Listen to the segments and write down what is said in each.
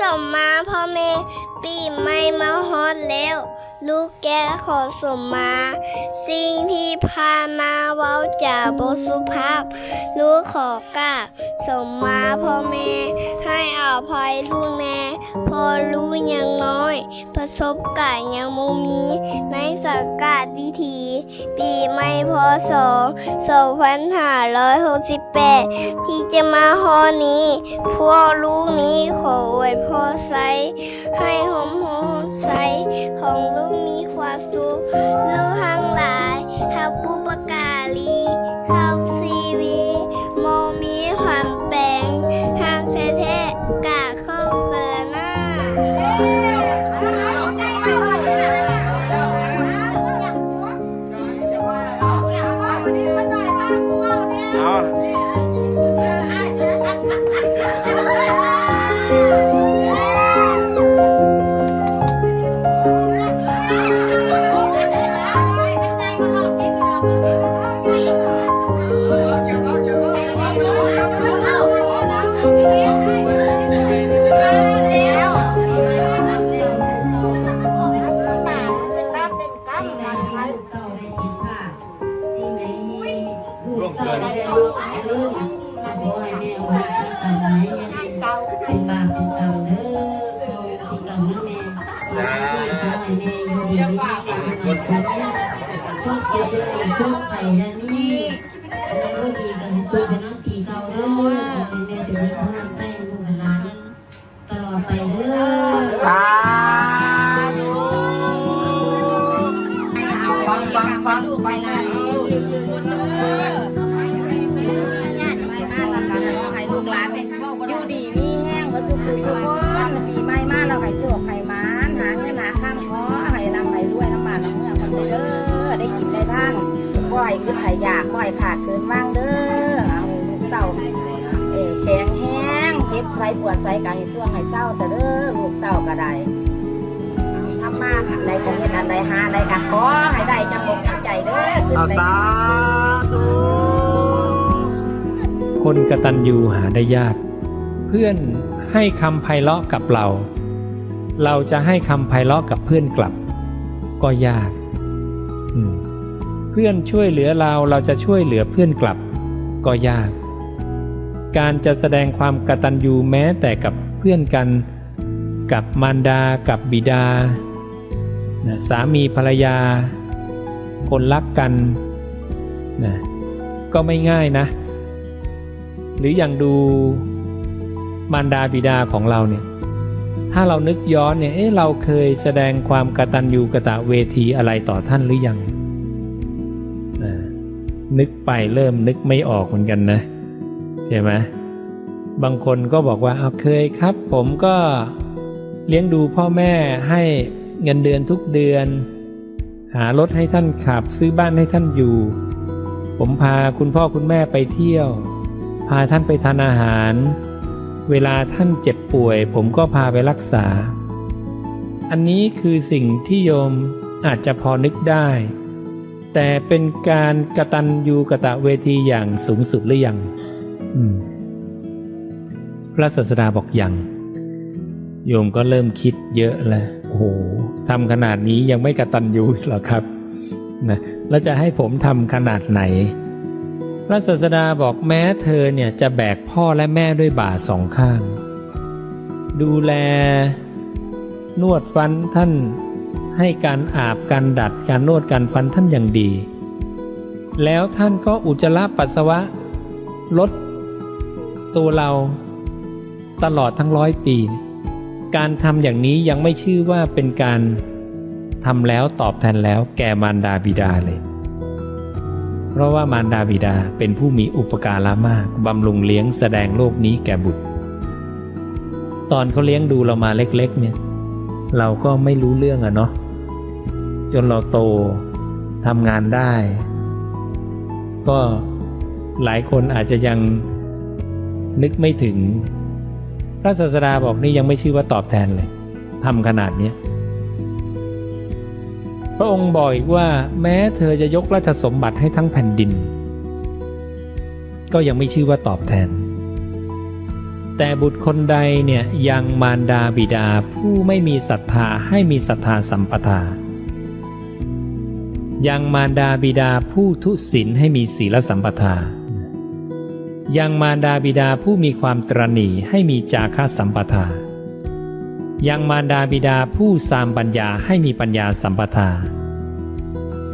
สมมาพ่อแม่ ปีไม่มาฮอดแล้ว ลูกแกขอสมมา สิ่งที่ผ่ามาเว้าจาบสุภาพ ลูกขอกราสมมาพ่อแม่ ให้อภัยลูกแน่พอรู้ยังน้อย ประสบการณ์ยังมุมี ในสังกัดวิธี ปีไม่พศ2568ที่จะมาฮอนี้ พวกลูกนี้ขออวยพรใสให้หอมหอมใสของลูกมีความสุขลูกทั้งหลายฮับปุปการีเข้า แห้งก็สุขสุขคนปีใหม่มาเราให้สุขให้มานหาเงินหาข้ามขอให้ร่ำให้วยน้ำบาดน้ำเมื่อคนเด้อได้กินได้ท่านบ่อยคือไข่อยากบ่อยขาดเกินว่างเด้อเอาลูเต่าเอแข็งแห้งเจ็บไข้ปวดใส่กายให้ส่วงให้เศร้าซะเด้อลูกเต่าก็ไดทำมาค่ะใดก็เฮ็ดอันใดหาใดก็ขอให้ได้จังอกจังใจเด้อขึ้นเอาเลยสาธุคนกตัญญูหาได้ยาก เพื่อน ให้คำไพเราะกับเรา เราจะให้คำไพเราะกับเพื่อนกลับ ก็ยาก เพื่อนช่วยเหลือเราเราจะช่วยเหลือเพื่อนกลับ ก็ยาก การจะแสดงความกตัญญูแม้แต่กับเพื่อนกัน กับมารดา กับบิดา สามีภรรยา คนรักกันนะก็ไม่ง่ายนะ หรืออย่างดู มารดาบิดาของเราเนี่ย ถ้าเรานึกย้อนเนี่ยเอ๊ะเราเคยแสดงความกตัญญูกะตะเวทีอะไรต่อท่านหรือยังนึกไปเริ่มนึกไม่ออกเหมือนกันนะใช่ไหมบางคนก็บอกว่าเอาเคยครับ ผมก็เลี้ยงดูพ่อแม่ให้เงินเดือนทุกเดือน หารถให้ท่านขับ ซื้อบ้านให้ท่านอยู่ ผมพาคุณพ่อคุณแม่ไปเที่ยว พาท่านไปทานอาหาร เวลาท่านเจ็บป่วย ผมก็พาไปรักษา อันนี้คือสิ่งที่โยมอาจจะพอนึกได้ แต่เป็นการกระตันยูกะตะเวทีอย่างสูงสุดหรือยังพระศาสดาบอกยังโยมก็เริ่มคิดเยอะแล้วโอ้โหทำขนาดนี้ยังไม่กระตันยูเหรอครับนะแล้วจะให้ผมทำขนาดไหน พระศาสดาบอกแม้เธอเนี่ยจะแบกพ่อและแม่ด้วยบ่าสองข้าง ดูแล นวดฟันท่านให้การอาบการดัดการนวดการฟันท่านอย่างดี แล้วท่านก็อุจจาระปัสสาวะ ลดตัวเราตลอดทั้งร้อยปี การทำอย่างนี้ยังไม่ชื่อว่าเป็นการทำแล้วตอบแทนแล้วแก่มารดาบิดาเลย เพราะว่ามารดาบิดาเป็นผู้มีอุปการะมากบำรุงเลี้ยงแสดงโลกนี้แก่บุตร ตอนเขาเลี้ยงดูเรามาเล็กๆ เนี่ย เราก็ไม่รู้เรื่องอะเนาะจนเราโตทำงานได้ ก็หลายคนอาจจะยังนึกไม่ถึง พระศาสดาบอกนี่ยังไม่ชื่อว่าตอบแทนเลยทำขนาดเนี้ย พระองค์บอกอีกว่าแม้เธอจะยกราชสมบัติให้ทั้งแผ่นดิน ก็ยังไม่ชื่อว่าตอบแทน แต่บุตรคนใดเนี่ยยังมารดาบิดาผู้ไม่มีศรัทธาให้มีศรัทธาสัมปทา ยังมารดาบิดาผู้ทุศีลให้มีศีลสัมปทา ยังมารดาบิดาผู้มีความตรณีให้มีจาคะสัมปทา ยังมารดาบิดาผู้สามปัญญาให้มีปัญญาสัมปทา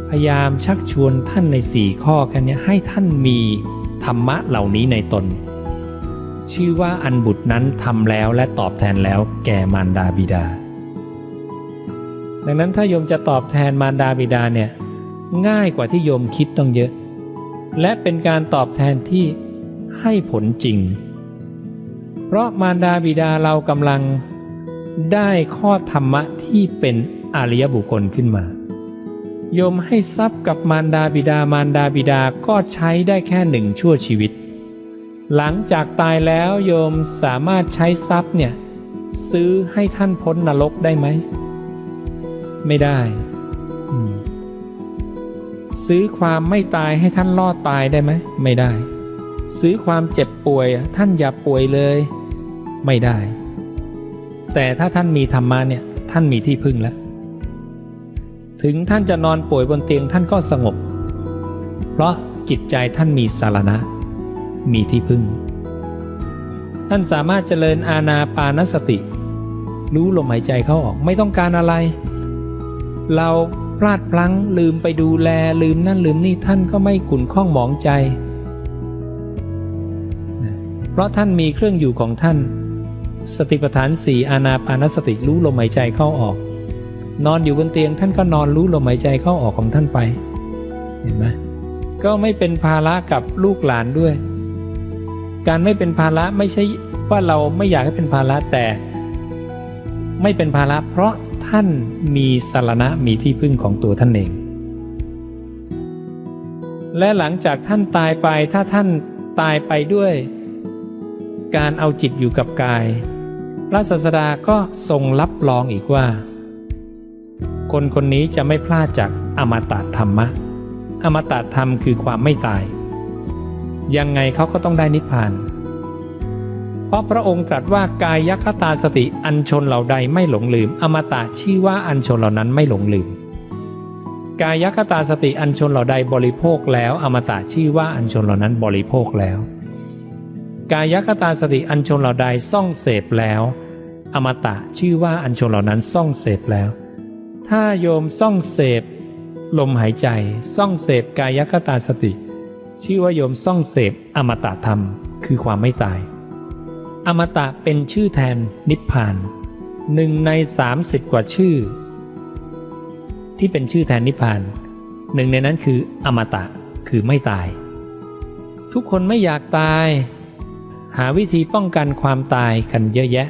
พยายามชักชวนท่านในสี่ข้อแค่เนี้ยให้ท่านมีธรรมะเหล่านี้ในตน ชื่อว่าอันบุตรนั้นทำแล้วและตอบแทนแล้วแก่มารดาบิดา ดังนั้นถ้าโยมจะตอบแทนมารดาบิดาเนี่ยง่ายกว่าที่โยมคิดต้องเยอะ และเป็นการตอบแทนที่ให้ผลจริง เพราะมารดาบิดาเรากำลัง ได้ข้อธรรมะที่เป็นอริยบุคคลขึ้นมา โยมให้ทรัพย์กับมารดาบิดามารดาบิดาก็ใช้ได้แค่หนึ่งชั่วชีวิต หลังจากตายแล้วโยมสามารถใช้ทรัพย์เนี่ยซื้อให้ท่านพ้นนรกได้ไหม ไม่ได้ ซื้อความไม่ตายให้ท่านรอดตายได้ไหม ไม่ได้ ซื้อความเจ็บป่วยท่านอย่าป่วยเลย ไม่ได้ แต่ถ้าท่านมีธรรมะเนี่ยท่านมีที่พึ่งแล้ว ถึงท่านจะนอนป่วยบนเตียงท่านก็สงบ เพราะจิตใจท่านมีสารณะ มีที่พึ่ง ท่านสามารถเจริญอาณาปานสติ รู้ลมหายใจเข้าออกไม่ต้องการอะไร เราพลาดพลั้งลืมไปดูแลลืมนั่นลืมนี่ท่านก็ไม่ขุนข้องหมองใจ เพราะท่านมีเครื่องอยู่ของท่าน สติปัฏฐานสี่อาณาปานสติรู้ลมหายใจเข้าออก นอนอยู่บนเตียงท่านก็นอนรู้ลมหายใจเข้าออกของท่านไป เห็นไหมก็ไม่เป็นภาระกับลูกหลานด้วย การไม่เป็นภาระไม่ใช่ว่าเราไม่อยากให้เป็นภาระแต่ ไม่เป็นภาระเพราะท่านมีสารณะมีที่พึ่งของตัวท่านเอง และหลังจากท่านตายไปถ้าท่านตายไปด้วย การเอาจิตอยู่กับกาย พระศาสดาก็ทรงรับรองอีกว่า คนคนนี้จะไม่พลาดจากอมตะธรรมะ อมตะธรรมคือความไม่ตาย ยังไงเขาก็ต้องได้นิพพาน เพราะพระองค์ตรัสว่ากายยัคตาสติอันชนเหล่าใดไม่หลงลืม อมตะชื่อว่าอันชนเหล่านั้นไม่หลงลืม กายคตาสติอันชนเหล่าใดบริโภคแล้ว อมตะชื่อว่าอันชนเหล่านั้นบริโภคแล้ว กายคตาสติอันชนเหล่าใดซ่องเสพแล้ว อมตะชื่อว่าอันชนเหล่านั้นซ่องเสพแล้ว ถ้าโยมซ่องเสพลมหายใจซ่องเสพกายคตาสติ ชื่อว่าโยมซ่องเสพอมตะธรรม คือความไม่ตาย อมตะเป็นชื่อแทนนิพพานหนึ่งใน 30 กว่าชื่อ ที่เป็นชื่อแทนนิพพานหนึ่งในนั้นคืออมตะคือไม่ตาย ทุกคนไม่อยากตาย หาวิธีป้องกันความตายกันเยอะแยะ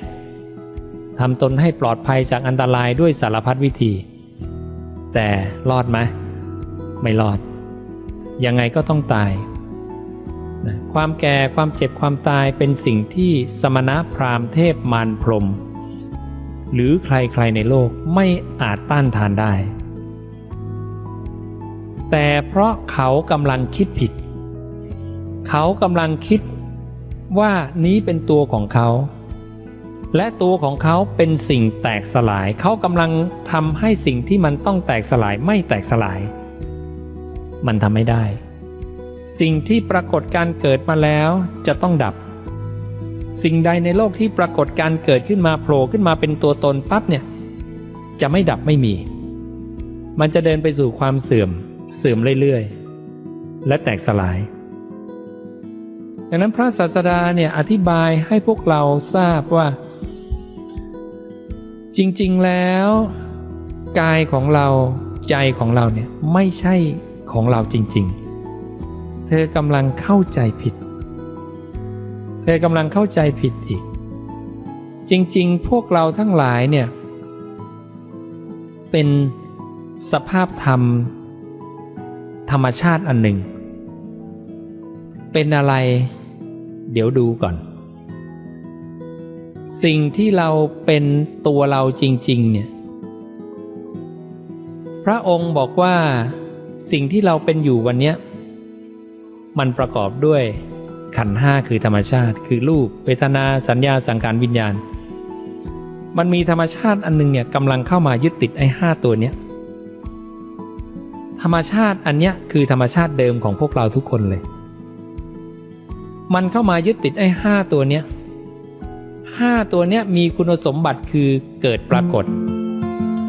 ทำตนให้ปลอดภัยจากอันตรายด้วยสารพัดวิธี แต่รอดไหมไม่รอด ยังไงก็ต้องตายนะความแก่ความเจ็บความตายเป็นสิ่งที่สมณะพราหมณ์เทพมารพรหมหรือใครๆในโลกไม่อาจต้านทานได้ แต่เพราะเขากำลังคิดผิด เขากำลังคิด ว่านี้เป็นตัวของเขา และตัวของเขาเป็นสิ่งแตกสลาย เขากำลังทำให้สิ่งที่มันต้องแตกสลายไม่แตกสลาย มันทำไม่ได้ สิ่งที่ปรากฏการเกิดมาแล้วจะต้องดับ สิ่งใดในโลกที่ปรากฏการเกิดขึ้นมาโผล่ขึ้นมาเป็นตัวตนปั๊บเนี่ย จะไม่ดับไม่มี มันจะเดินไปสู่ความเสื่อม เสื่อมเรื่อยๆ และแตกสลาย ดังนั้นพระศาสดาเนี่ยอธิบายให้พวกเราทราบว่า จริงๆแล้ว กายของเราใจของเราเนี่ยไม่ใช่ของเราจริง ๆ เธอกำลังเข้าใจผิด เธอกำลังเข้าใจผิดอีก จริงๆ พวกเราทั้งหลายเนี่ยเป็นสภาพธรรม ธรรมชาติอันหนึ่ง เป็นอะไร เดี๋ยวดูก่อน สิ่งที่เราเป็นตัวเราจริง ๆ เนี่ย พระองค์บอกว่าสิ่งที่เราเป็นอยู่วันนี้มันประกอบด้วยขันห้าคือธรรมชาติ คือรูปเวทนาสัญญาสังขารวิญญาณ มันมีธรรมชาติอันนึงเนี่ยกำลังเข้ามายึดติดไอ้ห้าตัวเนี้ยธรรมชาติอันเนี้ยคือธรรมชาติเดิมของพวกเราทุกคนเลย มันเข้ามายึดติดไอ้ห้าตัวเนี้ยห้าตัวเนี้ยมีคุณสมบัติคือเกิดปรากฏ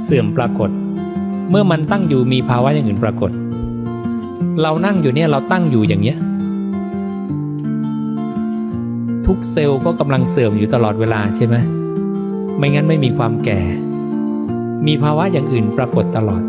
เสื่อมปรากฏ เมื่อมันตั้งอยู่มีภาวะอย่างอื่นปรากฏ เรานั่งอยู่เนี่ยเราตั้งอยู่อย่างเนี้ยทุกเซลล์ก็กำลังเสื่อมอยู่ตลอดเวลาใช่ไหมไม่งั้นไม่มีความแก่ มีภาวะอย่างอื่นปรากฏตลอด